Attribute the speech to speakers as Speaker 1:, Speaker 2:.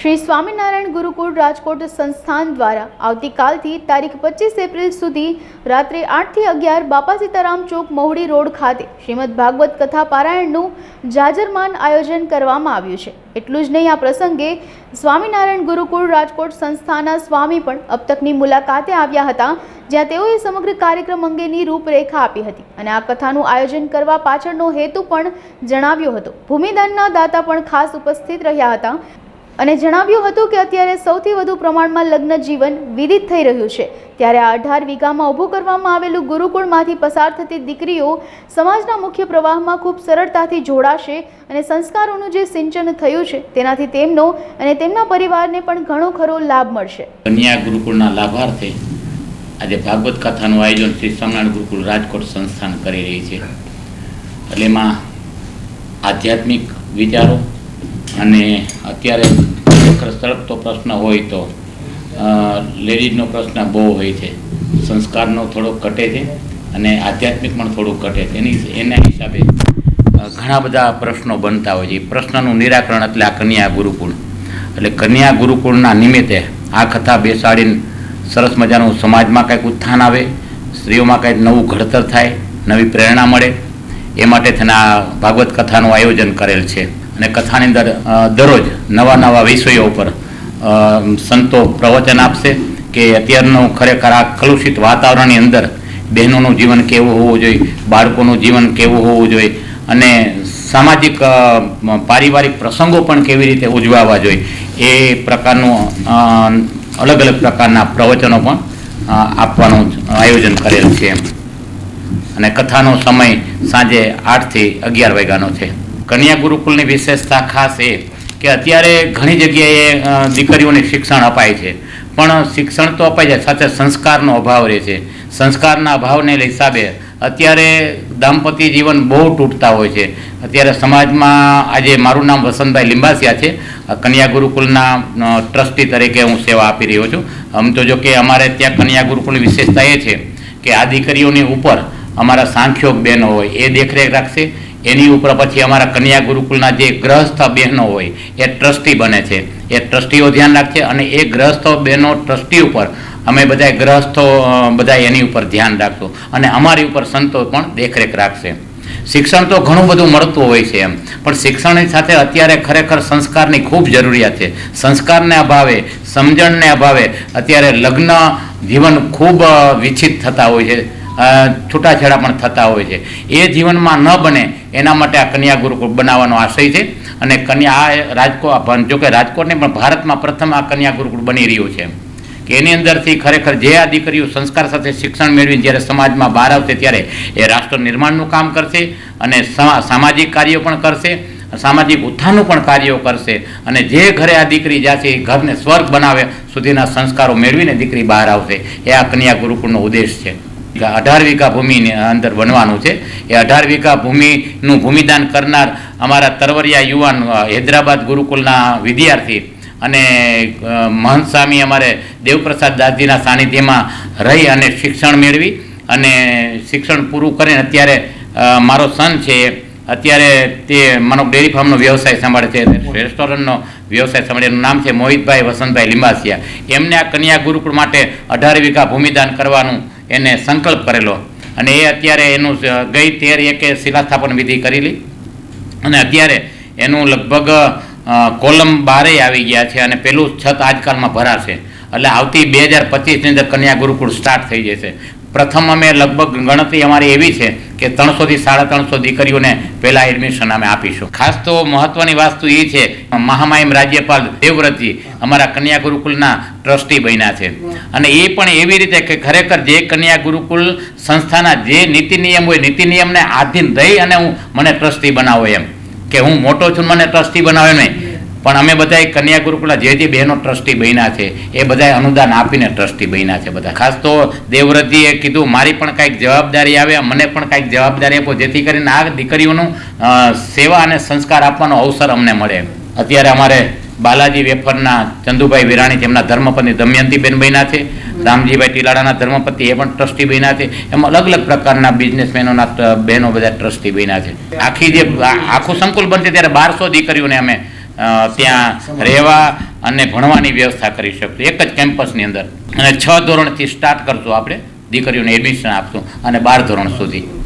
Speaker 1: શ્રી સ્વામિનારાયણ ગુરુકુળ રાજકોટ સંસ્થાન દ્વારા આવતીકાલથી તારીખ પચીસ એપ્રિલ સુધી રાત્રે આઠથી અગિયાર બાપા સીતારામ ચોક મહુડી રોડ ખાતે શ્રીમદ ભાગવત કથા પારાયણનું જાજરમાન આયોજન કરવામાં આવ્યું છે. એટલું જ નહીં, આ પ્રસંગે સ્વામિનારાયણ ગુરુકુળ રાજકોટ સંસ્થાના સ્વામી પણ અબતકની મુલાકાતે આવ્યા હતા, જ્યાં તેઓએ સમગ્ર કાર્યક્રમ અંગેની રૂપરેખા આપી હતી અને આ કથાનું આયોજન કરવા પાછળનો હેતુ પણ જણાવ્યો હતો. ભૂમિદાનના દાતા પણ ખાસ ઉપસ્થિત રહ્યા હતા. અને જણાવ્યું હતું કે અત્યારે સૌથી વધુ પ્રમાણમાં લગ્ન જીવન વિદિત થઈ રહ્યું છે. ત્યારે આ અઢાર વીઘામાં ઊભું કરવામાં આવેલું ગુરુકુળમાંથી પસાર થતી દીકરીઓ સમાજના મુખ્ય પ્રવાહમાં ખૂબ સરળતાથી જોડાશે અને સંસ્કારોનું જે સિંચન થયું છે તેનાથી તેમનો અને તેમના પરિવારને પણ ઘણો ખરો લાભ મળશે.
Speaker 2: કન્યા ગુરુકુળના લાભાર્થે આજે ભાગવત કથાનું આયોજન શ્રી સ્વામિનારાયણ ગુરુકુળ રાજકોટ સંસ્થાન કરી રહી છે. એટલે એમાં આધ્યાત્મિક વિચારો અને અત્યારે સળગતો પ્રશ્ન હોય તો લેડીઝનો પ્રશ્ન બહુ હોય છે. સંસ્કારનો થોડોક ઘટે છે અને આધ્યાત્મિક પણ થોડુંક ઘટે છે. એની એના હિસાબે ઘણા બધા પ્રશ્નો બનતા હોય છે. પ્રશ્નનું નિરાકરણ એટલે આ કન્યા ગુરુકુળ. એટલે કન્યા ગુરુકુળના નિમિત્તે આ કથા બેસાડીને સરસ મજાનું સમાજમાં કંઈક ઉત્થાન આવે, સ્ત્રીઓમાં કંઈક નવું ઘડતર થાય, નવી પ્રેરણા મળે. એ માટે તેના ભાગવત કથાનું આયોજન કરેલ છે. અને કથાની અંદર દરરોજ નવા નવા વિષયો ઉપર સંતો પ્રવચન આપશે કે અત્યારનું ખરેખર આ કલુષિત વાતાવરણની અંદર બહેનોનું જીવન કેવું હોવું જોઈએ, બાળકોનું જીવન કેવું હોવું જોઈએ અને સામાજિક પારિવારિક પ્રસંગો પણ કેવી રીતે ઉજવાવા જોઈએ. એ પ્રકારનું અલગ અલગ પ્રકારના પ્રવચનો પણ આપવાનું આયોજન કરેલ છે. અને કથાનો સમય સાંજે આઠથી અગિયાર વાગ્યાનો છે. કન્યા ગુરુકુળની વિશેષતા ખાસ એ કે અત્યારે ઘણી જગ્યાએ દીકરીઓને શિક્ષણ અપાય છે. પણ શિક્ષણ તો અપાય છે, સાથે સંસ્કારનો અભાવ રહે છે. સંસ્કારના અભાવને હિસાબે અત્યારે દાંપત્ય જીવન બહુ તૂટતા હોય છે. અત્યારે સમાજમાં આજે મારું નામ વસંતભાઈ લિંબાસિયા છે. કન્યા ગુરુકુલના ટ્રસ્ટી તરીકે હું સેવા આપી રહ્યો છું. આમ તો જો કે અમારે ત્યાં કન્યા ગુરુકુલની વિશેષતા એ છે કે આ દીકરીઓની ઉપર અમારા સાંખ્યોગ બહેનો હોય, એ દેખરેખ રાખશે. એની ઉપર પછી અમારા કન્યા ગુરુકુલના જે ગ્રહસ્થ બહેનો હોય, એ ટ્રસ્ટી બને છે. એ ટ્રસ્ટીઓ ધ્યાન રાખશે અને એ ગ્રહસ્થ બહેનો ટ્રસ્ટી ઉપર અમે બધા ગ્રહસ્થો બધા એની ઉપર ધ્યાન રાખશું અને અમારી ઉપર સંતો પણ દેખરેખ રાખશે. શિક્ષણ તો ઘણું બધું મળતું હોય છે એમ. પણ શિક્ષણની સાથે અત્યારે ખરેખર સંસ્કારની ખૂબ જરૂરિયાત છે. સંસ્કારને અભાવે, સમજણને અભાવે અત્યારે લગ્ન, જીવન ખૂબ વિચિત થતા હોય છે. છૂટાછેડા પણ થતા હોય છે. એ જીવનમાં ન બને એના માટે આ કન્યા ગુરુકુળ બનાવવાનો આશય છે અને કન્યા આ રાજકોટ જોકે રાજકોટને રાજકોટ પણ ભારતમાં પ્રથમ આ કન્યા ગુરુકુળ બની રહ્યું છે કે એની અંદરથી ખરેખર જે આ દીકરીઓ સંસ્કાર સાથે શિક્ષણ મેળવીને જ્યારે સમાજમાં બહાર આવશે ત્યારે એ રાષ્ટ્ર નિર્માણનું કામ કરશે અને સમા- સામાજિક કાર્યો પણ કરશે, સામાજિક ઉત્થાનનું પણ કાર્યો કરશે અને જે ઘરે આ દીકરી જશે એ ઘરને સ્વર્ગ બનાવે સુધીના સંસ્કારો મેળવીને દીકરી બહાર આવશે. એ આ કન્યા ગુરુકુળનો ઉદ્દેશ છે. અઢાર વીઘા ભૂમિની અંદર બનવાનું છે. એ અઢાર વીઘા ભૂમિનું ભૂમિદાન કરનાર અમારા તરવરિયા યુવાન હૈદરાબાદ ગુરુકુલના વિદ્યાર્થી અને મહંત સ્વામી અમારે દેવપ્રસાદ દાસજીના સાનિધ્યમાં રહી અને શિક્ષણ મેળવી અને શિક્ષણ પૂરું કરીને અત્યારે મારો સન છે. અત્યારે તે માનો ડેરી ફાર્મનો વ્યવસાય સંભાળે છે. રેસ્ટોરન્ટનો વ્યવસાય સંભાળે એનું નામ છે મોહિતભાઈ વસંતભાઈ લિંબાસિયા. એમને આ કન્યા ગુરુકુળ માટે અઢાર વીઘા ભૂમિદાન કરવાનું એને સંકલ્પ કરેલો. અને એ અત્યારે એનું ગઈ તેર એકે શિલાસ્થાપન વિધિ કરેલી. અને અત્યારે એનું લગભગ કોલમ બારે આવી ગયા છે અને પેલું છત આજકાલમાં ભરાશે. એટલે આવતી બે હજાર પચીસની અંદર કન્યા ગુરુકુળ સ્ટાર્ટ થઈ જશે. પ્રથમ અમે લગભગ ગણતરી અમારી એવી છે કે ત્રણસોથી સાડા ત્રણસો દીકરીઓને પહેલાં એડમિશન અમે આપીશું. ખાસ તો મહત્વની વસ્તુ એ છે, મહામાયમ રાજ્યપાલ દેવવ્રતજી અમારા કન્યા ગુરુકુલના ટ્રસ્ટી બન્યા છે. અને એ પણ એવી રીતે કે ખરેખર જે કન્યા ગુરુકુલ સંસ્થાના જે નીતિ નિયમ હોય, નીતિ નિયમને આધીન રહી અને હું મને ટ્રસ્ટી બનાવો એમ. કે હું મોટો છું, મને ટ્રસ્ટી બનાવે નહીં. પણ અમે બધા કન્યા ગુરુકુલા જે જે બહેનો ટ્રસ્ટી બન્યા છે, એ બધાએ અનુદાન આપીને ટ્રસ્ટી બન્યા છે બધા. ખાસ તો દેવવ્રતજીએ કીધું, મારી પણ કાંઈક જવાબદારી આવે, મને પણ કાંઈક જવાબદારી આપો, જેથી કરીને આ દીકરીઓનું સેવા અને સંસ્કાર આપવાનો અવસર અમને મળે. અત્યારે અમારે બાલાજી વેફરના ચંદુભાઈ વિરાણી તેમના ધર્મપતિ દમયંતીબેન બન્યા છે, રામજીભાઈ ટીલાડાના ધર્મપતિ એ પણ ટ્રસ્ટી બન્યા છે, એમ અલગ અલગ પ્રકારના બિઝનેસમેનોના બહેનો બધા ટ્રસ્ટી બન્યા છે. આખી જે આખું સંકુલ બનશે ત્યારે બારસો દીકરીઓને અમે ત્યાં રહેવા અને ભણવાની વ્યવસ્થા કરી શકશું. એક જ કેમ્પસની અંદર. અને છ ધોરણથી સ્ટાર્ટ કરશું આપણે. દીકરીઓને એડમિશન આપશું. અને બાર ધોરણ સુધી.